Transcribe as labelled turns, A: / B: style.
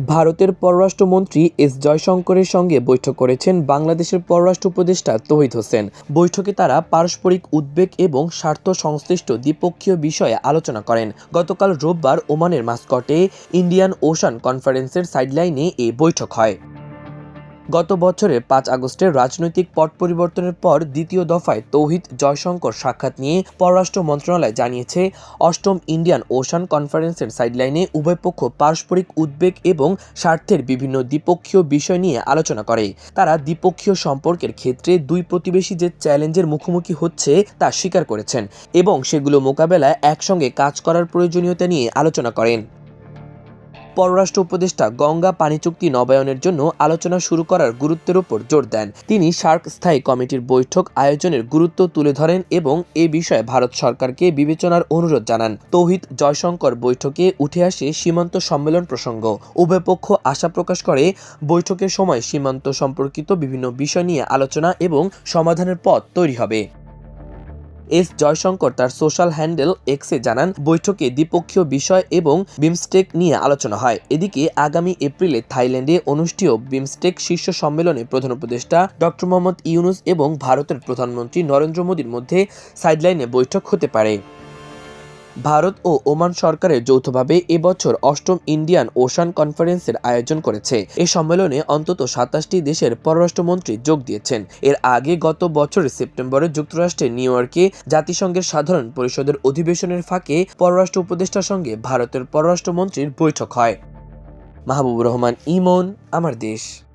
A: ভারতের পররাষ্ট্রমন্ত্রী এস জয়শঙ্করের সঙ্গে বৈঠক করেছেন বাংলাদেশের পররাষ্ট্র উপদেষ্টা তহিদ হোসেন। বৈঠকে তারা পারস্পরিক উদ্বেগ এবং স্বার্থ সংশ্লিষ্ট দ্বিপক্ষীয় বিষয়ে আলোচনা করেন। গতকাল রোববার ওমানের মাস্কটে ইন্ডিয়ান ওশান কনফারেন্সের সাইডলাইনে এই বৈঠক হয়। গত বছরের পাঁচ আগস্টের রাজনৈতিক পট পরিবর্তনের পর দ্বিতীয় দফায় তৌহিদ জয়শঙ্কর সাক্ষাৎ নিয়ে পররাষ্ট্র মন্ত্রণালয় জানিয়েছে, অষ্টম ইন্ডিয়ান ওশান কনফারেন্সের সাইডলাইনে উভয় পক্ষ পারস্পরিক উদ্বেগ এবং স্বার্থের বিভিন্ন দ্বিপক্ষীয় বিষয় নিয়ে আলোচনা করে। তারা দ্বিপক্ষীয় সম্পর্কের ক্ষেত্রে দুই প্রতিবেশী যে চ্যালেঞ্জের মুখোমুখি হচ্ছে তা স্বীকার করেছেন এবং সেগুলো মোকাবেলায় একসঙ্গে কাজ করার প্রয়োজনীয়তা নিয়ে আলোচনা করেন। পররাষ্ট্র উপদেষ্টা গঙ্গা পানি চুক্তি নবায়নের জন্য আলোচনা শুরু করার গুরুত্বের উপর জোর দেন। তিনি সার্ক স্থায়ী কমিটির বৈঠক আয়োজনের গুরুত্ব তুলে ধরেন এবং এ বিষয়ে ভারত সরকারকে বিবেচনার অনুরোধ জানান। তৌহিদ জয়শঙ্কর বৈঠকে উঠে আসে সীমান্ত সম্মেলন প্রসঙ্গ। উভয় পক্ষ আশা প্রকাশ করে, বৈঠকের সময় সীমান্ত সম্পর্কিত বিভিন্ন বিষয় নিয়ে আলোচনা এবং সমাধানের পথ তৈরি হবে। এস জয়শঙ্কর তার সোশ্যাল হ্যান্ডেল এক্সে জানান, বৈঠকে দ্বিপক্ষীয় বিষয় এবং বিমস্টেক নিয়ে আলোচনা হয়। এদিকে আগামী এপ্রিলে থাইল্যান্ডে অনুষ্ঠেয় বিমস্টেক শীর্ষ সম্মেলনে প্রধান উপদেষ্টা ডক্টর মোহাম্মদ ইউনুস এবং ভারতের প্রধানমন্ত্রী নরেন্দ্র মোদীর মধ্যে সাইডলাইনে বৈঠক হতে পারে। ভারত ও ওমান সরকারের যৌথভাবে এবছর অষ্টম ইন্ডিয়ান ওশান কনফারেন্সের আয়োজন করেছে। এ সম্মেলনে অন্তত সাতাশটি দেশের পররাষ্ট্রমন্ত্রী যোগ দিয়েছেন। এর আগে গত বছরের সেপ্টেম্বরে যুক্তরাষ্ট্রের নিউ ইয়র্কে জাতিসংঘের সাধারণ পরিষদের অধিবেশনের ফাঁকে পররাষ্ট্র উপদেষ্টার সঙ্গে ভারতের পররাষ্ট্রমন্ত্রীর বৈঠক হয়। মাহবুবুর রহমান, ইমন, আমার দেশ।